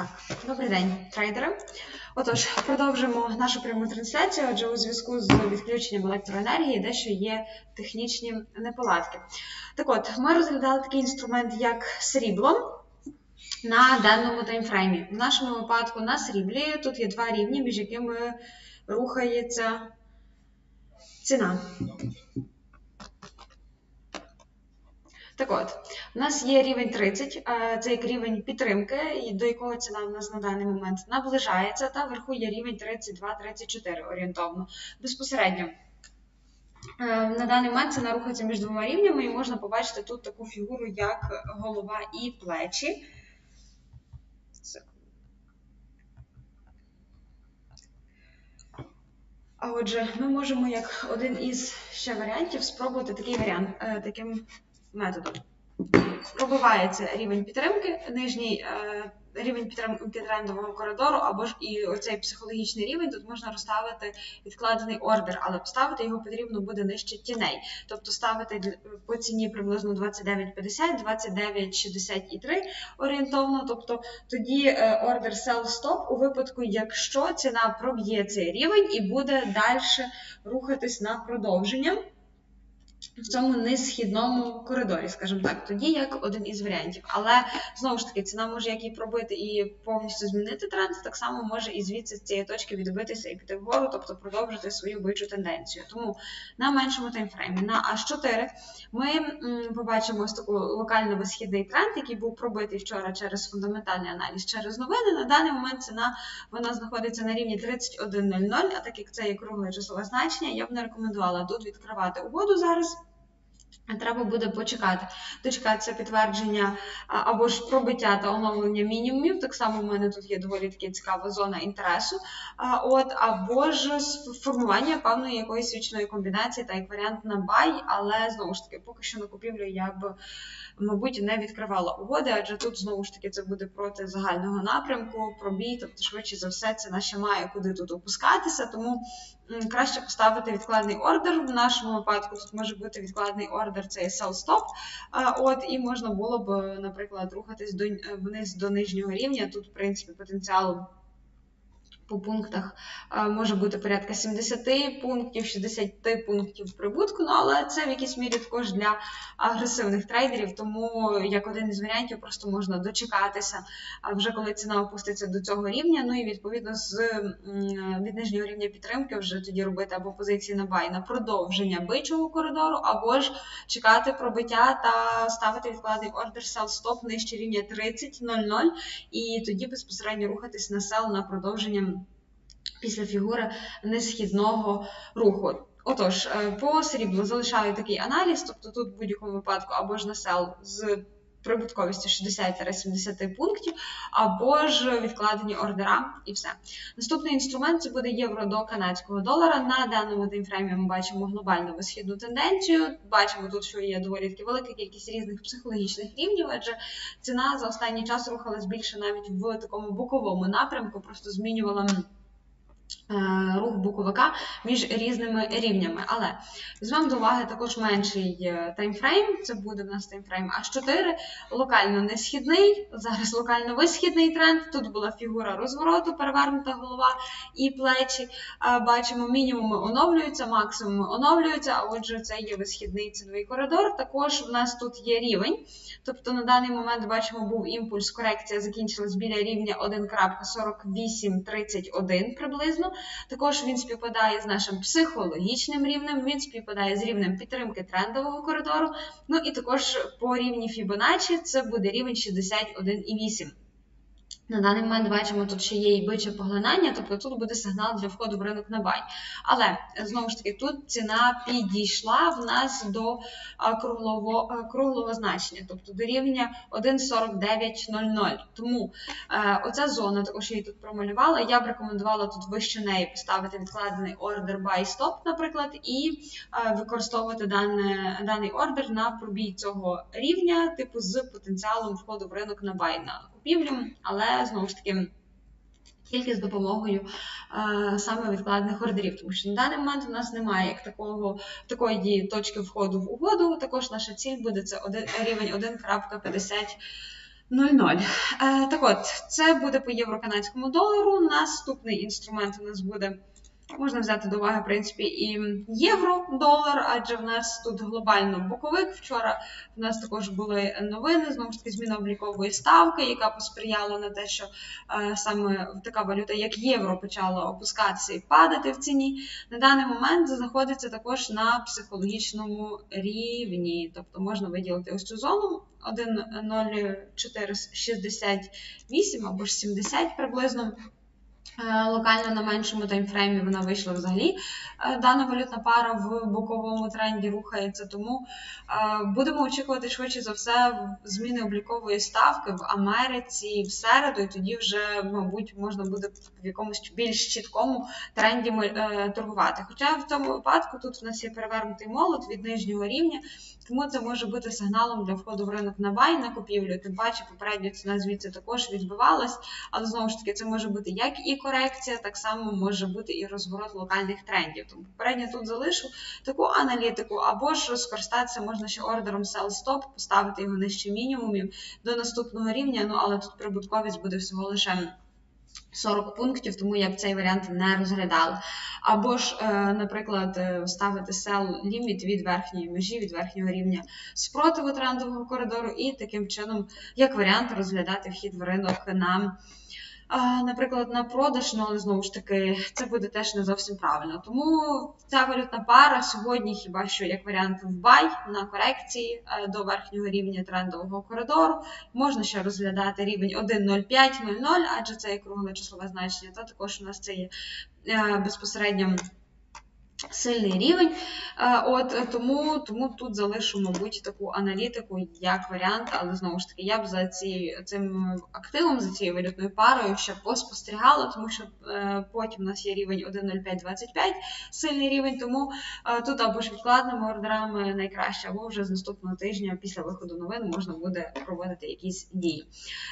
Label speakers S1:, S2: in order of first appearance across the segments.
S1: Так, добрий день, трейдери. Отож, продовжимо нашу пряму трансляцію, адже у зв'язку з відключенням електроенергії дещо є технічні неполадки. Так от, ми розглядали такий інструмент, як срібло на даному таймфреймі. В нашому випадку на сріблі тут є два рівні, між якими рухається ціна. Так от, у нас є рівень 30, е, це як рівень підтримки, до якого ціна у нас на даний момент наближається, та вверху є рівень 32-34 орієнтовно. Безпосередньо. Е, На даний момент ціна рухається між двома рівнями, і можна побачити тут таку фігуру, як голова і плечі. А отже, ми можемо як один із ще варіантів спробувати такий варіант е, таким методом. Пробивається рівень підтримки, нижній е, рівень підтримки трендового коридору, або ж і оцей психологічний рівень. Тут можна розставити відкладений ордер, але поставити його потрібно буде нижче тіней. Тобто ставити по ціні приблизно 29,50, 29,63 орієнтовно. Тобто тоді е, ордер sell stop у випадку, якщо ціна проб'є цей рівень і буде далі рухатись на продовження в цьому несхідному коридорі, скажімо так, тоді як один із варіантів. Але знову ж таки, ціна може як і пробити і повністю змінити тренд, так само може і звідси з цієї точки відбитися і піти вгору, тобто продовжити свою бичу тенденцію. Тому на меншому таймфреймі на H4 ми побачимо ось такий локально висхідний тренд, який був пробитий вчора через фундаментальний аналіз, через новини. На даний момент ціна вона знаходиться на рівні 31.00, а так як це є кругле числове значення, я б не рекомендувала тут відкривати угоду зараз. Треба буде почекати, дочекатися підтвердження або ж пробиття та оновлення мінімумів. Так само в мене тут є доволі таки цікава зона інтересу. От, або ж формування певної якоїсь свічної комбінації, та як варіант на бай, але знову ж таки, поки що на купівлю я б, мабуть, не відкривала угоди, адже тут знову ж таки це буде проти загального напрямку, пробій, тобто, швидше за все, ціна ще має куди тут опускатися, тому краще поставити відкладний ордер. В нашому випадку тут може бути відкладний ордер, це sell stop. От, І можна було б, наприклад, рухатись до, вниз до нижнього рівня. Тут, в принципі, потенціал по пунктах може бути порядка 70 пунктів, 60 пунктів прибутку, ну але це в якійсь мірі також для агресивних трейдерів, тому як один із варіантів просто можна дочекатися, вже коли ціна опуститься до цього рівня. Ну і відповідно з від нижнього рівня підтримки вже тоді робити або позиції на бай на продовження бичого коридору, або ж чекати пробиття та ставити відкладний ордер sell stop нижче рівня 30.00 і тоді безпосередньо рухатись на сел на продовження після фігури несхідного руху. Отож, е, по сріблу залишаю такий аналіз, тобто тут в будь-якому випадку або ж на сел з прибутковістю 60-70 пунктів, або ж відкладені ордера і все. Наступний інструмент це буде євро до канадського долара. На даному таймфреймі ми бачимо глобальну висхідну тенденцію. Бачимо тут, що є доволі таки велика кількість різних психологічних рівнів, адже ціна за останній час рухалась більше навіть в такому боковому напрямку, просто змінювала. Е, рух боковика між різними рівнями. Але візьмемо до уваги також менший е, таймфрейм, це буде в нас таймфрейм H4, локально несхідний, зараз локально висхідний тренд. Тут була фігура розвороту, перевернута голова і плечі. Е, бачимо, мінімуми оновлюються, максимуми оновлюються, а отже, це є висхідний ціновий коридор. Також в нас тут є рівень. Тобто на даний момент бачимо, був імпульс, корекція закінчилась біля рівня 1.4831 приблизно. Також він співпадає з нашим психологічним рівнем, він співпадає з рівнем підтримки трендового коридору. Ну і також по рівні Fibonacci це буде рівень 61,8. На даний момент бачимо, тут ще є і биче поглинання, тобто тут буде сигнал для входу в ринок на бай. Але знову ж таки, тут ціна підійшла в нас до круглого круглого значення, тобто до рівня 1,4900. Тому е, оця зона, також її тут промалювала. Я б рекомендувала тут вище неї поставити відкладений ордер buy stop, наприклад, і е, використовувати дане, даний ордер на пробій цього рівня, типу з потенціалом входу в ринок на бай купівлю, але знову ж таки. Тільки з допомогою е, саме відкладних ордерів, тому що на даний момент у нас немає як такого такої точки входу в угоду. Також наша ціль буде це один, рівень 1.50 0,0. Е, так от, це буде по євро-канадському долару. Наступний інструмент у нас буде. Можна взяти до уваги, в принципі, і євро-долар, адже в нас тут глобально боковик. Вчора в нас також були новини, знову ж таки, зміна облікової ставки, яка посприяла на те, що е, саме така валюта, як євро, почала опускатися і падати в ціні. На даний момент знаходиться також на психологічному рівні, тобто можна виділити ось цю зону 1,0468 або ж 70 приблизно. Е, локально на меншому таймфреймі вона вийшла взагалі. Е, дана валютна пара в боковому тренді рухається, тому е, будемо очікувати швидше за все зміни облікової ставки в Америці в середу, і тоді вже, мабуть, можна буде в якомусь більш чіткому тренді торгувати. Хоча в цьому випадку тут в нас є перевернутий молот від нижнього рівня, тому це може бути сигналом для входу в ринок на бай на купівлю. Тим паче, попередня ціна звідси також відбивалась, але знову ж таки це може бути як і корекція, так само може бути і розворот локальних трендів. Тому попередньо тут залишу таку аналітику, або ж скористатися можна ще ордером sell stop, поставити його нижче мінімумів до наступного рівня. Ну але тут прибутковість буде всього лише. 40 пунктів, тому я б цей варіант не розглядала. Або ж, е, наприклад, ставити sell ліміт від верхньої межі, від верхнього рівня спротиву трендового коридору, і таким чином, як варіант, розглядати вхід в ринок на наприклад, на продаж, ну але знову ж таки, це буде теж не зовсім правильно. Тому ця валютна пара сьогодні, хіба що як варіант в бай на корекції е, до верхнього рівня трендового коридору, можна ще розглядати рівень 1,05,00, адже це є кругле числове значення, то також у нас це є е, безпосередньо. Сильний рівень. От Тому тому тут залишу, мабуть, таку аналітику як варіант, але знову ж таки, я б за ці, цим активом, за цією валютною парою ще поспостерігала, тому що е, потім у нас є рівень 1.0525, сильний рівень, тому е, тут або ж відкладними ордерами найкраще, або вже з наступного тижня після виходу новин можна буде проводити якісь дії.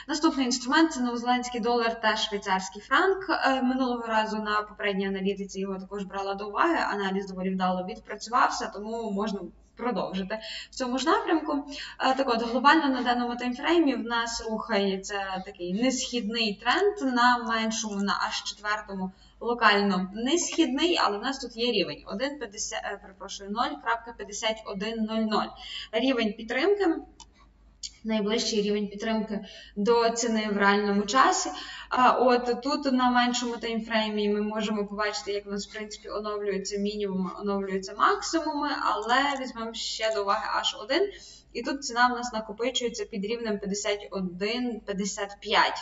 S1: Наступний інструмент це новозеландський долар та швейцарський франк. Е, минулого разу на попередній аналітиці його також брала до уваги аналіз доволі вдало відпрацювався, тому можна продовжити в цьому ж напрямку. Е, так от, глобально на даному таймфреймі в нас рухається такий несхідний тренд на меншому, на аж четвертому. Локально несхідний, але в нас тут є рівень 1,50, е, перепрошую, 0.5100. Рівень підтримки найближчий рівень підтримки до ціни в реальному часі. А от тут на меншому таймфреймі ми можемо побачити, як у нас в принципі оновлюються мінімуми, оновлюються максимуми, але візьмемо ще до уваги H1. І тут ціна в нас накопичується під рівнем 51-55.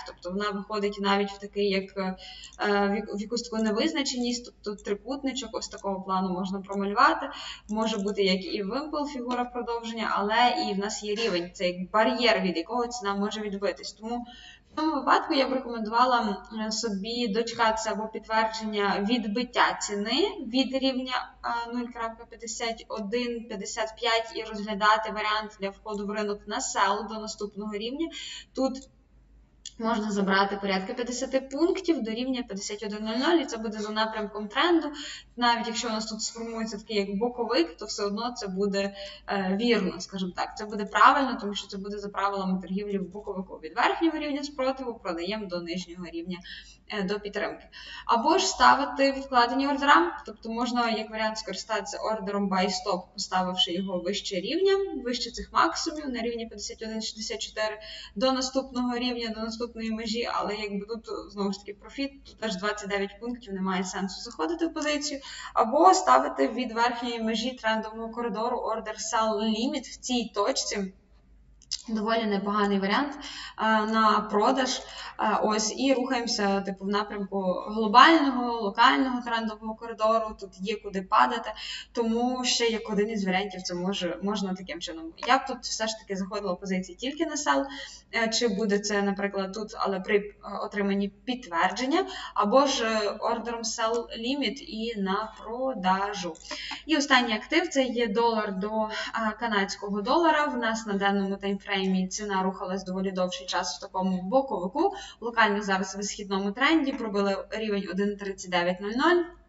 S1: Тобто вона виходить навіть в такий, як е, в якусь таку невизначеність, тобто трикутничок ось такого плану можна промалювати. Може бути як і вимпел, фігура продовження, але і в нас є рівень, це як бар'єр, від якого ціна може відбитись. Тому цьому випадку я б рекомендувала собі дочекатися або підтвердження відбиття ціни від рівня 0.5155 і розглядати варіант для входу в ринок на сел до наступного рівня. Тут Можна забрати порядка 50 пунктів до рівня 51.00, і це буде за напрямком тренду. Навіть якщо у нас тут сформується такий як боковик, то все одно це буде е, вірно, скажімо так. Це буде правильно, тому що це буде за правилами торгівлі в боковику. Від верхнього рівня спротиву продаємо до нижнього рівня е, до підтримки. Або ж ставити відкладені ордера, тобто можна, як варіант, скористатися ордером buy stop, поставивши його вище рівня, вище цих максимумів на рівні 51,64 до наступного рівня, до наступного наступної межі, але якби тут знову ж таки профіт, тут аж 29 пунктів, немає сенсу заходити в позицію, або ставити від верхньої межі трендового коридору order sell limit в цій точці. Доволі непоганий варіант на продаж. Ось і рухаємося типу в напрямку глобального, локального трендового коридору. Тут є куди падати, тому ще як один із варіантів це може можна таким чином. Я б тут все ж таки заходила позиції тільки на сел, е, чи буде це, наприклад, тут, але при е, отриманні підтвердження, або ж е, ордером sell limit і на продажу. І останній актив це є долар до канадського долара. В нас на даному таймфреймі ціна рухалась доволі довший час в такому боковику. Локально зараз в східному тренді пробили рівень 1.3900.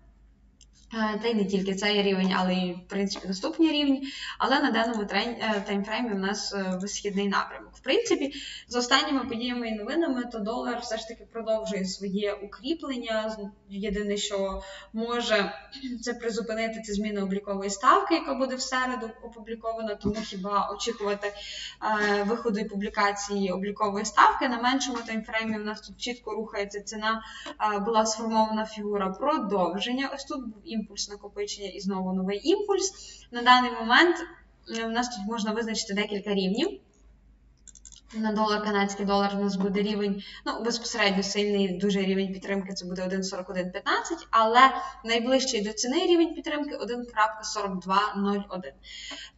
S1: Е, Та й не тільки цей рівень, але й в принципі наступні рівні. Але на даному е, таймфреймі у нас е, висхідний напрямок. В принципі, з останніми подіями і новинами, то долар все ж таки продовжує своє укріплення. Єдине, що може це призупинити це зміна облікової ставки, яка буде в середу опублікована. Тому хіба очікувати виходу і публікації облікової ставки на меншому таймфреймі. У нас тут чітко рухається ціна. була сформована фігура продовження. Ось тут був імпульс накопичення і знову новий імпульс. На даний момент е, у нас тут можна визначити декілька рівнів. На долар, канадський долар у нас буде рівень, ну безпосередньо сильний дуже рівень підтримки, це буде 1,4115, але найближчий до ціни рівень підтримки 1.4201.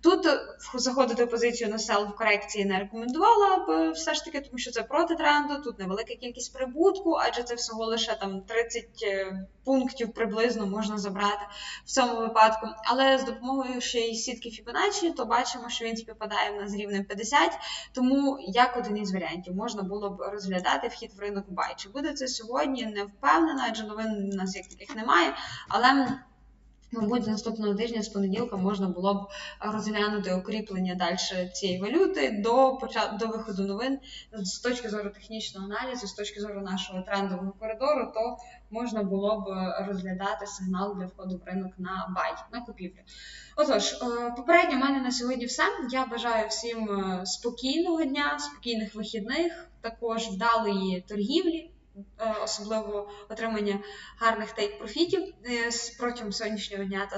S1: Тут е, заходити в позицію на сел в корекції не рекомендувала б е, все ж таки, тому що це проти тренду, тут невелика кількість прибутку, адже це всього лише там 30 е, пунктів приблизно можна забрати в цьому випадку. Але з допомогою ще й сітки Fibonacci, то бачимо, що він співпадає в нас з рівнем 50, тому як один із варіантів можна було б розглядати вхід в ринок бай. Чи буде це сьогодні? Не впевнена, адже новин у нас як таких немає. Але Мабуть, з наступного тижня з понеділка можна було б розглянути укріплення далі цієї валюти до до виходу новин з точки зору технічного аналізу, з точки зору нашого трендового коридору, то можна було б розглядати сигнал для входу в ринок на бай, на купівлю. Отож, е, попередньо в мене на сьогодні все. Я бажаю всім е, спокійного дня, спокійних вихідних, також вдалої торгівлі. Е, Особливо отримання гарних тейк-профітів е, протягом сьогоднішнього дня та